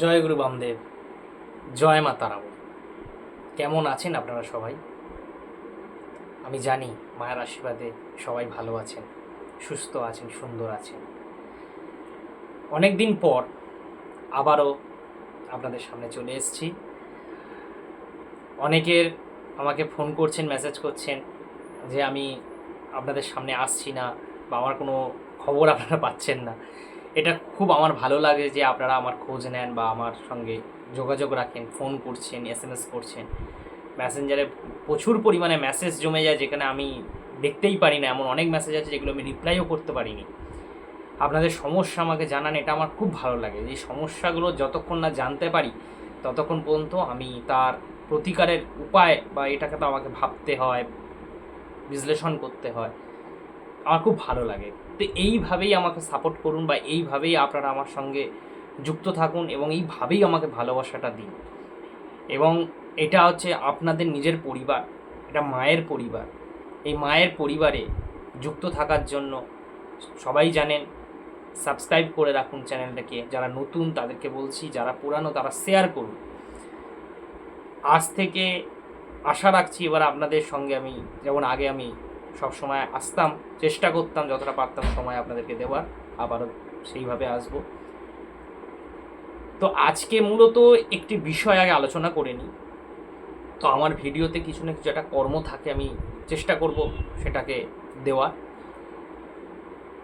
জয় গুরু বামদেব, জয় মা তারাও কেমন আছেন আপনারা সবাই? আমি জানি মায়ের আশীর্বাদে সবাই ভালো আছেন, সুস্থ আছেন, সুন্দর আছেন। অনেক দিন পর আবারও আপনাদের সামনে চলে এসেছি। অনেকের আমাকে ফোন করছেন, মেসেজ করছেন যে আমি আপনাদের সামনে আসছি না বা আমার কোনো খবর আপনারা পাচ্ছেন না। এটা খুব আমার ভালো লাগে যে আপনারা আমার খোঁজ নেন বা আমার সঙ্গে যোগাযোগ রাখেন ফোন করছেন এস এম এস করছেন। মেসেঞ্জারে প্রচুর পরিমাণে মেসেজ জমে যায় যেখানে আমি দেখতেই পারি না। এমন অনেক মেসেজ আছে যেগুলো আমি রিপ্লাইও করতে পারিনি। আপনাদের সমস্যা আমাকে জানান, এটা আমার খুব ভালো লাগে। এই সমস্যাগুলো যতক্ষণ না জানতে পারি, ততক্ষণ পর্যন্ত আমি তার প্রতিকারের উপায় বা এটাকে তো আমাকে ভাবতে হয়, বিশ্লেষণ করতে হয়। আমার খুব ভালো লাগে। তো এইভাবেই আমাকে সাপোর্ট করুন বা এইভাবেই আপনারা আমার সঙ্গে যুক্ত থাকুন এবং এইভাবেই আমাকে ভালোবাসাটা দিন। এবং এটা হচ্ছে আপনাদের নিজের পরিবার, এটা মায়ের পরিবার। এই মায়ের পরিবারে যুক্ত থাকার জন্য সবাই জানেন সাবস্ক্রাইব করে রাখুন চ্যানেলটাকে। যারা নতুন তাদেরকে বলছি, যারা পুরানো তারা শেয়ার করুন। আজ থেকে আশা রাখছি এবার আপনাদের সঙ্গে আমি, যেমন আগে আমি সব সময় আসতাম, চেষ্টা করতাম, যতটা পারতাম সময় আপনাদেরকে দেওয়ার। আবারও সেইভাবে আসব। তো আজকে মূলত একটি বিষয় আগে আলোচনা করে নিই। তো আমার ভিডিওতে কিছু না কিছু একটা কর্ম থাকে, আমি চেষ্টা করব সেটাকে দেওয়ার।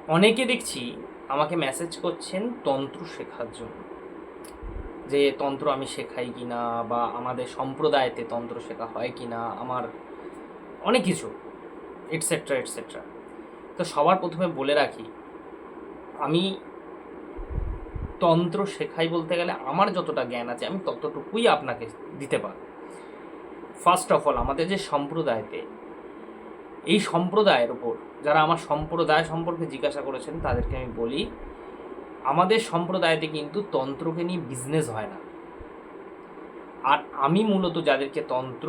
অনেকে দেখছি আমাকে মেসেজ করছেন তন্ত্র শেখার জন্য। যে তন্ত্র আমি শেখাই কি না বা আমাদের সম্প্রদায়তে তন্ত্র শেখা হয় কি না আমার অনেক কিছু। এটসেট্রা এটসেট্রা তো সবার প্রথমে বলে রাখি, আমি তন্ত্র শেখাই বলতে গেলে আমার যতটা জ্ঞান আছে আমি ততটুকুই আপনাকে দিতে পারি ফার্স্ট অফ অল আমাদের যে সম্প্রদায়তে, এই সম্প্রদায়ের ওপর যারা আমার সম্প্রদায় সম্পর্কে জিজ্ঞাসা করেছেন, তাদেরকে আমি বলি, আমাদের সম্প্রদায়তে কিন্তু তন্ত্রকে নিয়ে বিজনেস হয় না। আর আমি মূলত যাদেরকে তন্ত্র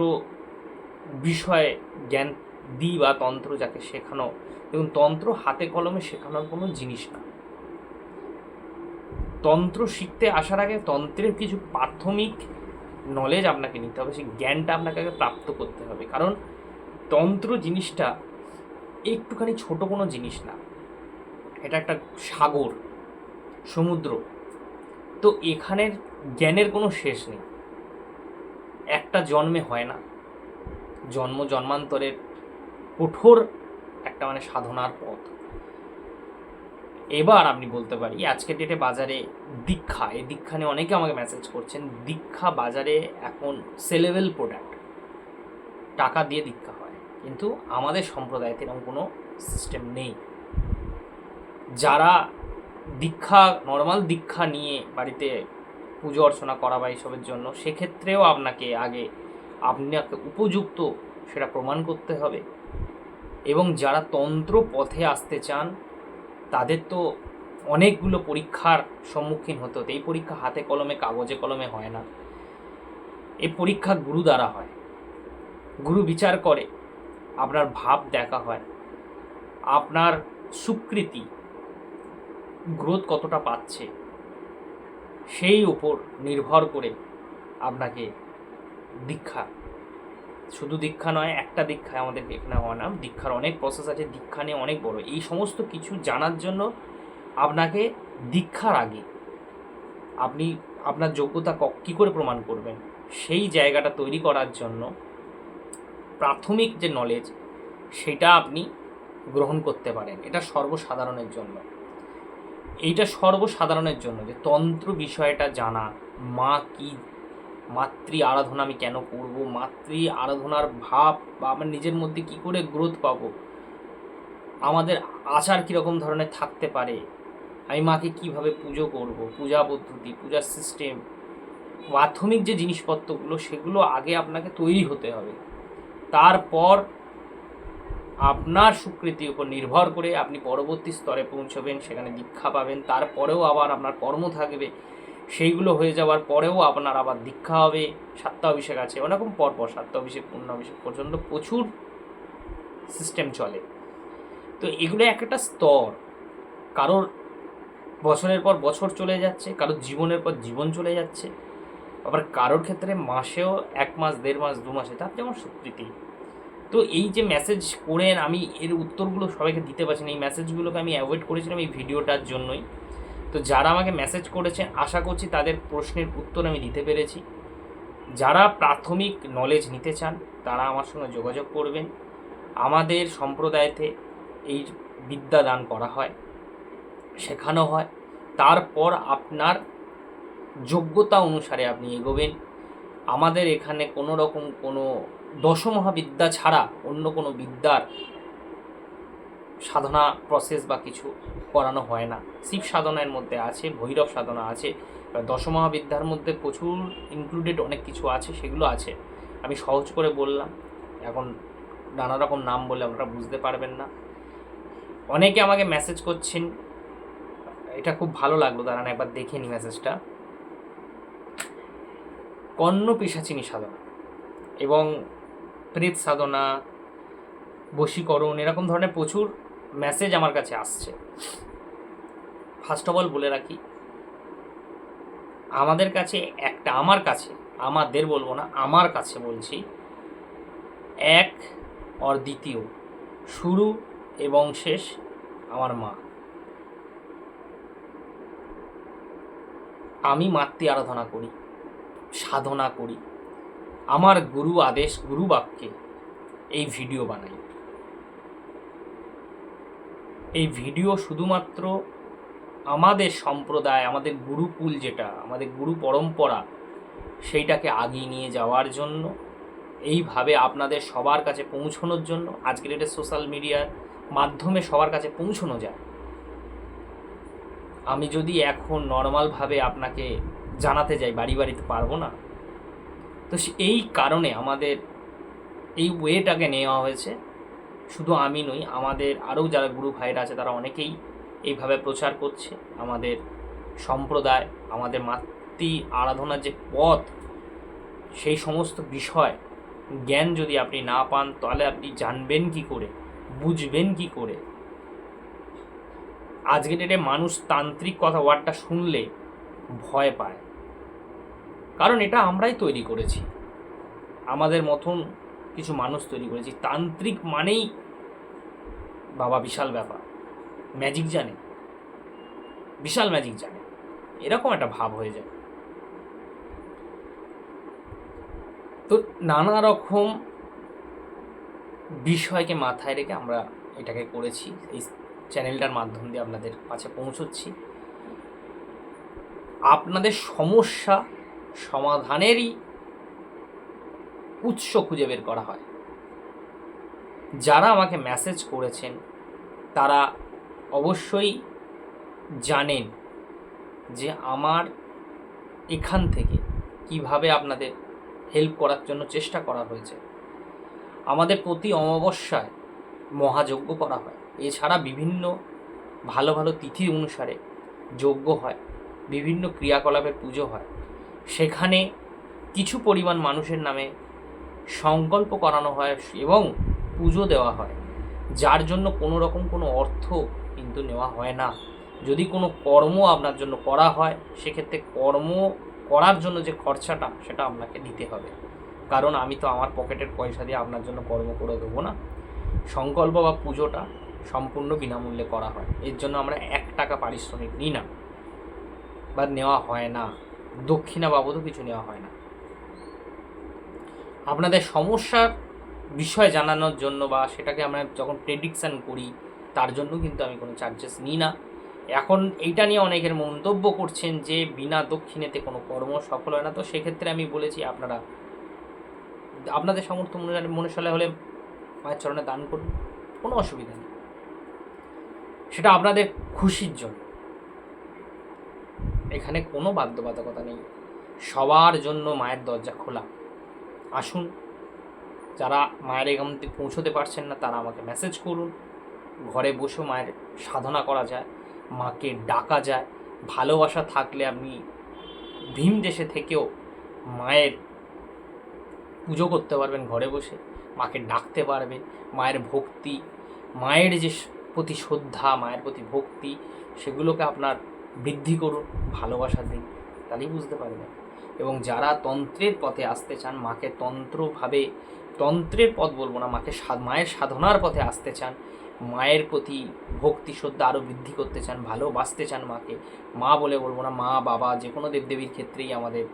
বিষয়ে জ্ঞান দিই বা তন্ত্র যাকে শেখানো এবং তন্ত্র হাতে কলমে শেখানোর কোনো জিনিস না। তন্ত্র শিখতে আসার আগে তন্ত্রের কিছু প্রাথমিক নলেজ আপনাকে নিতে হবে, সেই জ্ঞানটা আপনাকে আগে প্রাপ্ত করতে হবে। কারণ তন্ত্র জিনিসটা একটুখানি ছোট কোনো জিনিস না। এটা একটা সাগর, সমুদ্র। তো এখানের জ্ঞানের কোনো শেষ নেই। একটা জন্মে হয় না। জন্ম জন্মান্তরের কঠোর একটা মানে সাধনার পথ। এবার আপনি বলতে পারি, আজকের ডেটে বাজারে দীক্ষা। এই দীক্ষা নিয়ে অনেকে আমাকে মেসেজ করছেন, দীক্ষা বাজারে এখন সেলেবেল প্রোডাক্ট টাকা দিয়ে দীক্ষা হয়। কিন্তু আমাদের সম্প্রদায়তে এরকম কোনো সিস্টেম নেই। যারা দীক্ষা নর্মাল দীক্ষা নিয়ে বাড়িতে পুজো অর্চনা করা বা এইসবের জন্য, সেক্ষেত্রেও আপনাকে আগে আপনাকে উপযুক্ত সেটা প্রমাণ করতে হবে। এবং যারা তন্ত্র পথে আসতে চান, তাদের তো অনেকগুলো পরীক্ষার সম্মুখীন হতে হতো। এই পরীক্ষা হাতে কলমে, কাগজে কলমে হয় না। এই পরীক্ষা গুরু দ্বারা হয়। গুরু বিচার করে, আপনার ভাব দেখা হয়। আপনার স্বীকৃতি গ্রোথ কতটা পাচ্ছে, সেই উপর নির্ভর করে আপনাকে দীক্ষা শুধু দীক্ষা নয়, একটা দীক্ষায় আমাদের এখানে হয় না দীক্ষার অনেক প্রসেস আছে, দীক্ষা নিয়ে অনেক বড়। এই সমস্ত কিছু জানার জন্য আপনাকে দীক্ষার আগে আপনি আপনার যোগ্যতা কী করে প্রমাণ করবেন? সেই জায়গাটা তৈরি করার জন্য প্রাথমিক যে নলেজ সেটা আপনি গ্রহণ করতে পারেন। এটা সর্বসাধারণের জন্য। এইটা সর্বসাধারণের জন্য যে তন্ত্র বিষয়টা জানা, মা কি মাতৃ আরাধনা আমি কেন করব? মাতৃ আরাধনার ভাব বা আমার নিজের মধ্যে কি করে গ্রোথ পাবো? আমাদের আচার কীরকম ধরনের থাকতে পারে? আমি মাকে কীভাবে পুজো করব? পূজা পদ্ধতি, পূজার সিস্টেম প্রাথমিক যে জিনিসপত্রগুলো, সেগুলো আগে আপনাকে তৈরি হতে হবে। তারপর আপনার স্বীকৃতির উপর নির্ভর করে আপনি পরবর্তী স্তরে পৌঁছবেন, সেখানে দীক্ষা পাবেন, তারপরেও আবার আপনার কর্ম থাকবে। সেইগুলো হয়ে যাওয়ার পরেও আপনার আবার দীক্ষা হবে সাতটা অভিষেক আছে ওরকম পরপর সাতটা অভিষেক পূর্ণ অভিষেক পর্যন্ত প্রচুর সিস্টেম চলে। তো এগুলো এক একটা স্তর। কারোর বছরের পর বছর চলে যাচ্ছে, কারোর জীবনের পর জীবন চলে যাচ্ছে, আবার কারোর ক্ষেত্রে মাসেও এক মাস, দেড় মাস, দু মাসে, তার যেমন স্বীকৃতি। তো এই যে মেসেজ করেন, আমি এর উত্তরগুলো সবাইকে দিতে পারছি না, এই মেসেজগুলোকে আমি অ্যাভয়েড করেছিলাম এই ভিডিওটার জন্যই। তো যারা আমাকে মেসেজ করেছেন আশা করছি তাদের প্রশ্নের উত্তর আমি দিতে পেরেছি। যারা প্রাথমিক নলেজ নিতে চান, তারা আমার সঙ্গে যোগাযোগ করবেন। আমাদের সম্প্রদায়তে এই বিদ্যা দান করা হয়, শেখানো হয়। তারপর আপনার যোগ্যতা অনুসারে আপনি এগোবেন। আমাদের এখানে কোনো রকম কোনো দশমহাবিদ্যা ছাড়া অন্য কোনো বিদ্যার সাধনা প্রসেস বা কিছু করানো হয় না। শিব সাধনার মধ্যে আছে, ভৈরব সাধনা আছে দশমহাবিদ্যার মধ্যে প্রচুর ইনক্লুডেড অনেক কিছু আছে, সেগুলো আছে। আমি সহজ করে বললাম, এখন নানা রকম নাম বলে আপনারা বুঝতে পারবেন না। অনেকে আমাকে মেসেজ করছেন, এটা খুব ভালো লাগল, দাঁড়ান একবার দেখে নি মেসেজটা কর্ণ পিসাচিনী সাধনা এবং প্রেত সাধনা, বশীকরণ, এরকম ধরনের প্রচুর মেসেজ আমার কাছে আসছে। ফার্স্ট অফ অল বলে রাখি, আমাদের কাছে একটা আমার কাছে, আমাদের বলব না, আমার কাছে বলছি, এক অর দ্বিতীয়, শুরু এবং শেষ আমার মা। আমি মাতৃ আরাধনা করি, সাধনা করি, আমার গুরু আদেশ, গুরু বাক্যে এই ভিডিও বানাই। এই ভিডিও শুধুমাত্র আমাদের সম্প্রদায়, আমাদের গুরুকুল যেটা, আমাদের গুরু পরম্পরা, সেইটাকে আগিয়ে নিয়ে যাওয়ার জন্য, এইভাবে আপনাদের সবার কাছে পৌঁছানোর জন্য, আজকের এটা সোশ্যাল মিডিয়ার মাধ্যমে সবার কাছে পৌঁছানো যায়। আমি যদি এখন নর্মালভাবে আপনাকে জানাতে যাই, বাড়ি বাড়িতে পারব না, তো এই কারণে আমাদের এই ওয়েটাকে নেওয়া হয়েছে। শুধু আমি নই, আমাদের আরও যারা গুরু ভাইরা আছে তারা অনেকেই এইভাবে প্রচার করছে। আমাদের সম্প্রদায়, আমাদের মাতৃ আরাধনার যে পথ, সেই সমস্ত বিষয়, জ্ঞান যদি আপনি না পান, তাহলে আপনি জানবেন কি করে, বুঝবেন কি করে? আজকের ডেটে মানুষ তান্ত্রিক কথা ওয়ার্ডটা শুনলে ভয় পায়। কারণ এটা আমরাই তৈরি করেছি। আমাদের মতন কিছু মানুষ তৈরি করেছি। তান্ত্রিক মানেই বাবা বিশাল ব্যাপার। ম্যাজিক জানে। বিশাল ম্যাজিক জানে। এরকম একটা ভাব হয়ে যায়। তো নানা রকম বিষয়কে মাথায় রেখে আমরা এটাকে করেছি। এই চ্যানেলটার মাধ্যম দিয়ে আপনাদের কাছে পৌঁছচ্ছি। আপনাদের সমস্যা সমাধানেরই উৎস খুঁজে বের করা হয়। যারা আমাকে মেসেজ করেছেন, তারা অবশ্যই জানেন যে আমার এখান থেকে কীভাবে আপনাদের হেল্প করার জন্য চেষ্টা করা হয়েছে। আমাদের প্রতি অমাবস্যায় মহাযজ্ঞ করা হয়। এছাড়া বিভিন্ন ভালো ভালো তিথি অনুসারে যজ্ঞ হয়, বিভিন্ন ক্রিয়াকলাপের পুজো হয়। সেখানে কিছু পরিমাণ মানুষের নামে সংকল্প করানো হয় এবং পুজো দেওয়া হয়। যার জন্য কোনো রকম কোনো অর্থ কিন্তু নেওয়া হয় না। যদি কোনো কর্ম আপনার জন্য করা হয়, সেক্ষেত্রে কর্ম করার জন্য যে খরচাটা, সেটা আপনাকে দিতে হবে। কারণ আমি তো আমার পকেটের পয়সা দিয়ে আপনার জন্য কর্ম করে দেবো না। সংকল্প বা পুজোটা সম্পূর্ণ বিনামূল্যে করা হয়। এর জন্য আমরা এক টাকা পারিশ্রমিক নিই না বা নেওয়া হয় না। দক্ষিণা বাবদও কিছু নেওয়া হয় না। আপনাদের সমস্যার বিষয় জানানোর জন্য বা সেটাকে আমরা যখন প্রেডিকশান করি, তার জন্য কিন্তু আমি কোনো চার্জেস নিই না। এখন এইটা নিয়ে অনেকের মন্তব্য করছেন যে, বিনা দক্ষিণেতে কোনো কর্ম সফল হয় না। তো সেক্ষেত্রে আমি বলেছি, আপনারা আপনাদের সামর্থ্য মনে মনুষ্যালয় হলে মায়ের চরণে দান করুন, কোনো অসুবিধা নেই। সেটা আপনাদের খুশির জন্য। এখানে কোনো বাধ্যবাধকতা নেই। সবার জন্য মায়ের দরজা খোলা। আসুন। যারা মায়ের থেকে পৌঁছতে পারছেন না, তারা আমাকে মেসেজ করুন। ঘরে বসে মায়ের সাধনা করা যায়, মাকে ডাকা যায়। ভালোবাসা থাকলে আপনি ভীম দেশে থেকেও মায়ের পুজো করতে পারবেন ঘরে বসে, মাকে ডাকতে পারবেন। মায়ের ভক্তি, মায়ের যে প্রতি শ্রদ্ধা, মায়ের প্রতি ভক্তি, সেগুলোকে আপনার বৃদ্ধি করুন, ভালোবাসা দিন। তাহলেই বুঝতে পারবেন। এবং যারা তন্ত্রের পথে আসতে চান, মাকে তন্ত্রভাবে, তন্ত্রের পথ বলব না, মাকে মায়ের সাধনার পথে আসতে চান, মায়ের প্রতি ভক্তি, শ্রদ্ধা আরও বৃদ্ধি করতে চান, ভালোবাসতে চান মাকে, মা বলে বলব না, মা, বাবা যে কোনো দেবদেবীর ক্ষেত্রেই আমাদের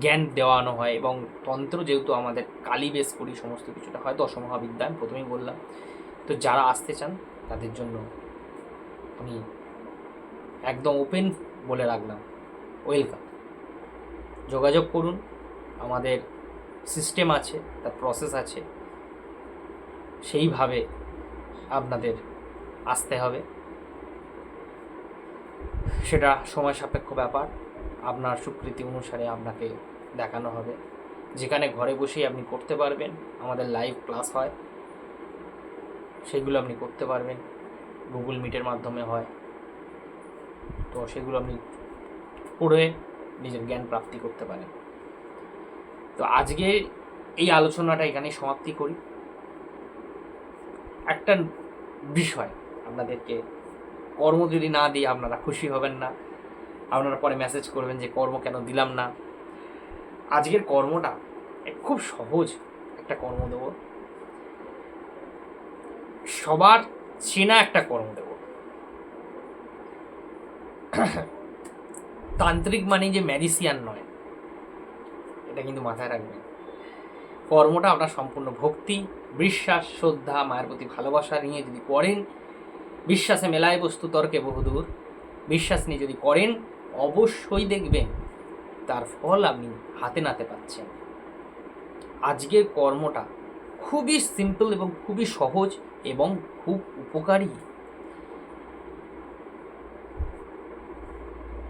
জ্ঞান দেওয়ানো হয় এবং তন্ত্র যেহেতু আমাদের কালী বেশ করি সমস্ত কিছুটা হয় দশমহাবিদ্যা আমি প্রথমেই বললাম। তো যারা আসতে চান, তাদের জন্য আমি একদম ওপেন বলে রাখলাম। ওয়েলকাম যোগাযোগ করুন। আমাদের সিস্টেম আছে, তার প্রসেস আছে। সেইভাবে আপনাদের আসতে হবে। সেটা সময় সাপেক্ষ ব্যাপার। আপনার স্বীকৃতি অনুসারে আপনাকে দেখানো হবে। যেখানে ঘরে বসেই আপনি করতে পারবেন, আমাদের লাইভ ক্লাস হয়। সেগুলো আপনি করতে পারবেন। গুগল মিটের মাধ্যমে হয়। তো সেগুলো আপনি পড়ে নিজের জ্ঞান প্রাপ্তি করতে পারেন তো আজকে এই আলোচনাটা এখানেই সমাপ্তি করি। একটা বিষয় আপনাদেরকে কর্ম যদি না দিই আপনারা খুশি হবেন না। আপনারা পরে মেসেজ করবেন যে কর্ম কেন দিলাম না। আজকের কর্মটা খুব সহজ একটা কর্ম দেব। সবার চেনা একটা কর্ম দেব। তান্ত্রিক মানে যে ম্যাজিসিয়ান নয়। এটা কিন্তু মাথায় রাখবেন। কর্মটা আপনার সম্পূর্ণ ভক্তি, বিশ্বাস, শ্রদ্ধা, মায়ের প্রতি ভালোবাসা নিয়ে যদি করেন, বিশ্বাসে মেলায় বস্তু তর্কে বহুদূর, বিশ্বাস নিয়ে যদি করেন, অবশ্যই দেখবেন তার ফল আপনি হাতে নাতে পাচ্ছেন। আজকের কর্মটা খুবই সিম্পল এবং খুবই সহজ এবং খুব উপকারী।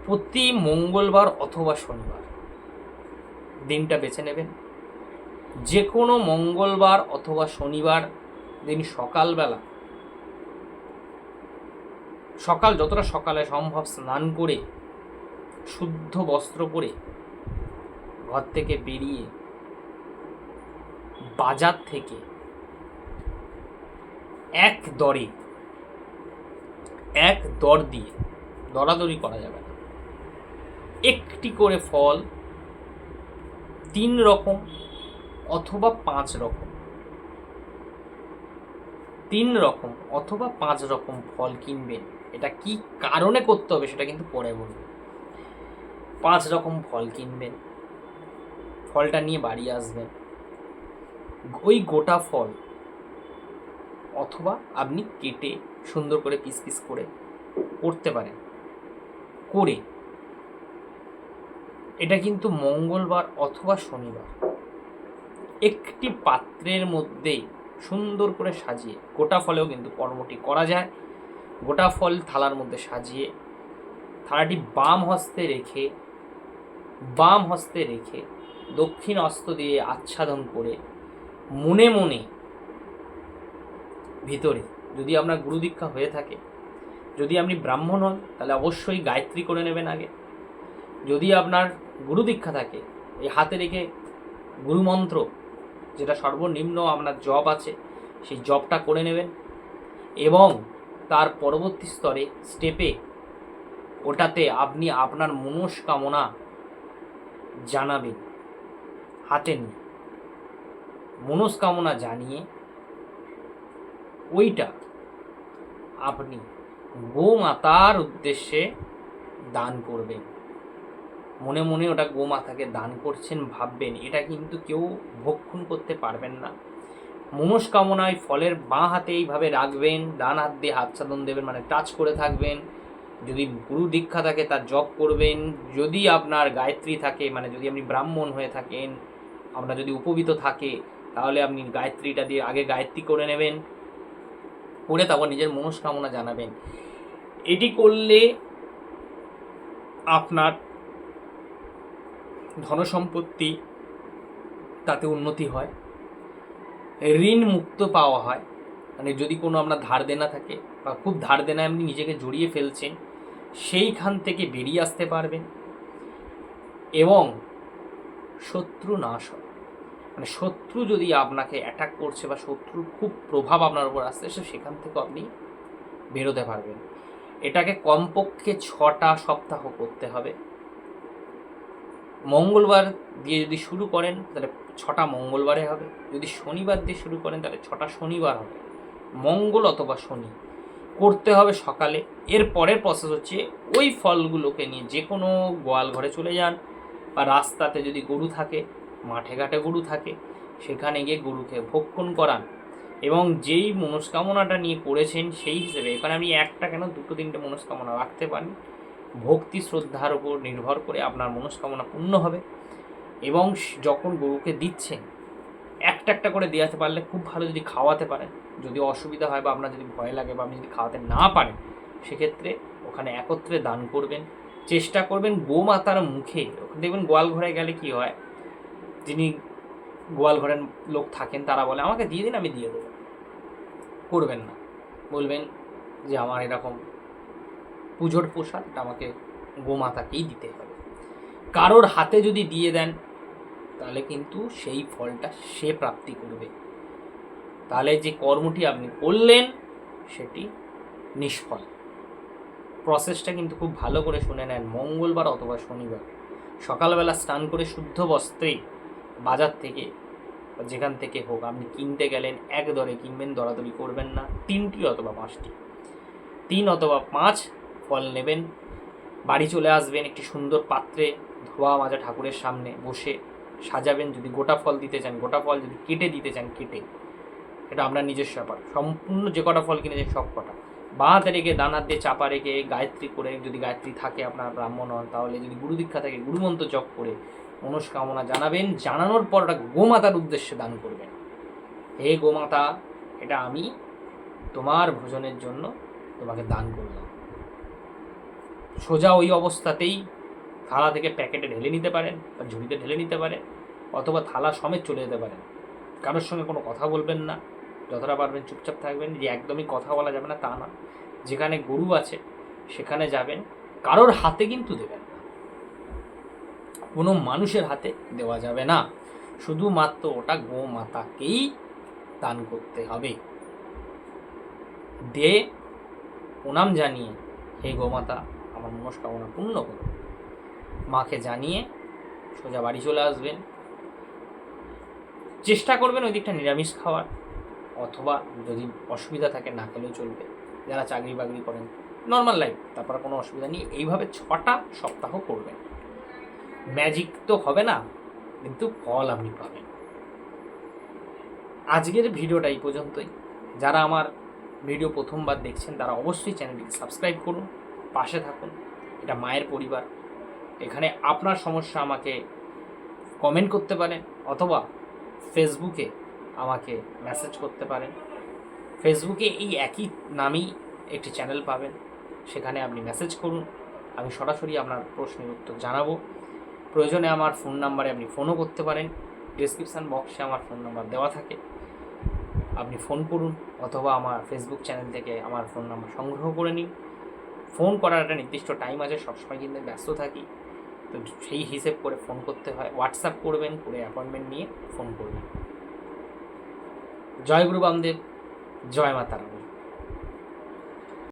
প্রতি মঙ্গলবার অথবা শনিবার। দিনটা বেছে নেবেন। যে কোনো মঙ্গলবার অথবা শনিবার দিন সকালবেলা সকাল যতটা সকালে সম্ভব স্নান করে, শুদ্ধ বস্ত্র পরে ঘর থেকে বেরিয়ে বাজার থেকে এক দরে, এক দর দিয়ে দরাদরি করা যাবে একটি করে ফল, তিন রকম অথবা পাঁচ রকম। তিন রকম অথবা পাঁচ রকম ফল কিনবেন। এটা কি কারণে করতে হবে সেটা কিন্তু পরে বলব। পাঁচ রকম ফল কিনবেন, ফলটা নিয়ে বাড়ি আসবেন। ওই গোটা ফল অথবা আপনি কেটে সুন্দর করে পিস পিস করে করতে পারেন। করে এটা কিন্তু মঙ্গলবার অথবা শনিবার। একটি পাত্রের মধ্যে সুন্দর করে সাজিয়ে, গোটা ফলেও কিন্তু কর্মটি করা যায়। গোটা ফল থালার মধ্যে সাজিয়ে, থালাটি বাম হস্তে রেখে, বাম হস্তে রেখে দক্ষিণ হস্ত দিয়ে আচ্ছাদন করে মনে মনে ভিতরে, যদি আপনার গুরুদীক্ষা হয়ে থাকে, যদি আপনি ব্রাহ্মণ হন, তাহলে অবশ্যই গায়ত্রী করে নেবেন আগে। যদি আপনার গুরু দীক্ষা থাকে, এই হাতে রেখে গুরুমন্ত্র যেটা সর্বনিম্ন আপনার জব আছে, সেই জবটা করে নেবেন এবং তার পরবর্তী স্তরে স্টেপে ওটাতে আপনি আপনার মনস্কামনা জানাবেন, হাতে নিয়ে। মনস্কামনা জানিয়ে ওইটা আপনি গোমাতার উদ্দেশ্যে দান করবেন। মনে মনে ওটা গোমাতাকে দান করছেন, ভাববেন। এটা কিন্তু কেউ ভক্ষণ করতে পারবেন না। মনস্কামনায় ফলের বাঁ হাতে এইভাবে রাখবেন, ডান হাত দিয়ে হাত সাধন দেবেন মানে টাচ করে থাকবেন। যদি গুরু দীক্ষা থাকে, তার জপ করবেন। যদি আপনার গায়ত্রী থাকে মানে যদি আপনি ব্রাহ্মণ হয়ে থাকেন আপনার যদি উপবিত থাকে, তাহলে আপনি গায়ত্রীটা দিয়ে আগে গায়ত্রী করে নেবেন, করে তারপর নিজের মনস্কামনা জানাবেন। এটি করলে আপনার ধনসম্পত্তি তাতে উন্নতি হয়। ঋণ মুক্ত পাওয়া হয়। মানে যদি কোনো আপনার ধার দেনা থাকে বা খুব ধার দেনায় আপনি নিজেকে জড়িয়ে ফেলছেন, সেইখান থেকে বেরিয়ে আসতে পারবেন এবং শত্রু নাশ হয়। মানে শত্রু যদি আপনাকে অ্যাটাক করছে বা শত্রুর খুব প্রভাব আপনার উপর আসছে, সে সেখান থেকে আপনি বেরোতে পারবেন। এটাকে কমপক্ষে ছটা সপ্তাহ করতে হবে। মঙ্গলবার দিয়ে যদি শুরু করেন, তাহলে ছটা মঙ্গলবারে হবে। যদি শনিবার দিয়ে শুরু করেন, তাহলে ছটা শনিবার হবে। মঙ্গল অথবা শনি করতে হবে সকালে। এর পরের প্রসেস হচ্ছে ওই ফলগুলোকে নিয়ে যে কোনো গোয়াল ঘরে চলে যান বা রাস্তাতে যদি গরু থাকে, মাঠে ঘাটে গরু থাকে, সেখানে গিয়ে গরুকে ভক্ষণ করান। এবং যেই মনস্কামনাটা নিয়ে করেছেন সেই হিসেবে, এখানে আপনি একটা কেন দুটো তিনটে মনস্কামনা রাখতে পারেন ভক্তি শ্রদ্ধার উপর নির্ভর করে আপনার মনস্কামনা পূর্ণ হবে এবং যখন গরুকে দিচ্ছেন, একটা একটা করে দেওয়াতে পারলে খুব ভালো যদি খাওয়াতে পারেন, যদি অসুবিধা হয় বা আপনার যদি ভয় লাগে বা আপনি যদি খাওয়াতে না পারেন, সেক্ষেত্রে ওখানে একত্রে দান করবেন, চেষ্টা করবেন গোমাতার মুখে দেখবেন গোয়াল ঘরে গেলে কি হয়, যিনি গোয়াল ঘরের লোক থাকেন তারা বলে, আমাকে দিয়ে দিন, আমি দিয়ে দেবো। করবেন না। বলবেন যে, আমার এরকম পুজোর প্রসাদ এটা আমাকে গোমাতাকেই দিতে হবে। কারোর হাতে যদি দিয়ে দেন, তাহলে কিন্তু সেই ফলটা সে প্রাপ্তি করবে। তাহলে যে কর্মটি আপনি করলেন, সেটি নিষ্ফল। প্রসেসটা কিন্তু খুব ভালো করে শুনে নেন, মঙ্গলবার অথবা শনিবার। সকালবেলা স্নান করে শুদ্ধ বস্ত্রে বাজার থেকে, যেখান থেকে হোক, আপনি কিনতে গেলেন, এক দরে কিনবেন, দরাদরি করবেন না, তিনটি অথবা পাঁচটি। তিন অথবা পাঁচ ফল নেবেন। বাড়ি চলে আসবেন, একটি সুন্দর পাত্রে ধোয়া মাজা ঠাকুরের সামনে বসে সাজাবেন। যদি গোটা ফল দিতে চান, গোটা ফল যদি কেটে দিতে চান, কেটে। এটা আপনার নিজস্ব ব্যাপার। সম্পূর্ণ যে কটা ফল কিনেছেন, সব কটা। বাঁ রেখে, ডান হাত দিয়ে চাপা রেখে, গায়ত্রী করে যদি গায়ত্রী থাকে, আপনার ব্রাহ্মণ হন, তাহলে যদি গুরু দীক্ষা থাকে, গুরুমন্ত্র জপ করে মনস্কামনা জানাবেন। জানানোর পর ওটা গোমাতার উদ্দেশ্যে দান করবেন। হে গোমাতা, এটা আমি তোমার ভোজনের জন্য তোমাকে দান করলাম। সোজা ওই অবস্থাতেই থালা থেকে প্যাকেটে ঢেলে নিতে পারেন বা ঝুড়িতে ঢেলে নিতে পারেন অথবা থালা সমেত চলে যেতে পারেন কারোর সঙ্গে কোনো কথা বলবেন না, যতটা পারবেন চুপচাপ থাকবেন, যে একদমই কথা বলা যাবে না তা না। যেখানে গরু আছে, সেখানে যাবেন, কারোর হাতে কিন্তু দেবেন না। কোনো মানুষের হাতে দেওয়া যাবে না। শুধুমাত্র ওটা গোমাতাকেই দান করতে হবে। দে, প্রণাম জানিয়ে, হে গোমাতা। আমার মনস্কামনা পূর্ণ করো মাকে জানিয়ে সোজা বাড়ি চলে আসবেন। চেষ্টা করবেন ওই দিকটা নিরামিষ খাওয়ার, অথবা যদি অসুবিধা থাকে না খেলেও চলবে। যারা চাকরি বাকরি করেন নর্মাল লাইফ তারপর কোনো অসুবিধা নেই। এইভাবে ছটা সপ্তাহ করবেন। ম্যাজিক তো হবে না, কিন্তু ফল আপনি পাবেন। আজকের ভিডিওটা এই পর্যন্তই। যারা আমার ভিডিও প্রথমবার দেখছেন, তারা অবশ্যই চ্যানেলটিকে সাবস্ক্রাইব করুন। পাশে থাকুন। এটা মায়ের পরিবার। এখানে আপনার সমস্যা আমাকে কমেন্ট করতে পারেন অথবা ফেসবুকে আমাকে মেসেজ করতে পারেন। ফেসবুকে এই একই নামেই একটি চ্যানেল পাবেন। সেখানে আপনি মেসেজ করুন। আমি সরাসরি আপনার প্রশ্নের উত্তর জানাব। প্রয়োজনে আমার ফোন নাম্বারে আপনি ফোনও করতে পারেন। ডিসক্রিপশান বক্সে আমার ফোন নাম্বার দেওয়া থাকে। আপনি ফোন করুন অথবা আমার ফেসবুক চ্যানেল থেকে আমার ফোন নাম্বার সংগ্রহ করে নিন। ফোন করার একটা নির্দিষ্ট টাইম আছে, সবসময় কিন্তু ব্যস্ত থাকি। তো সেই হিসেব করে ফোন করতে হয়। হোয়াটসঅ্যাপ করবেন, করে অ্যাপয়েন্টমেন্ট নিয়ে ফোন করবেন। জয় গুরু বামদেব, জয় মাতারা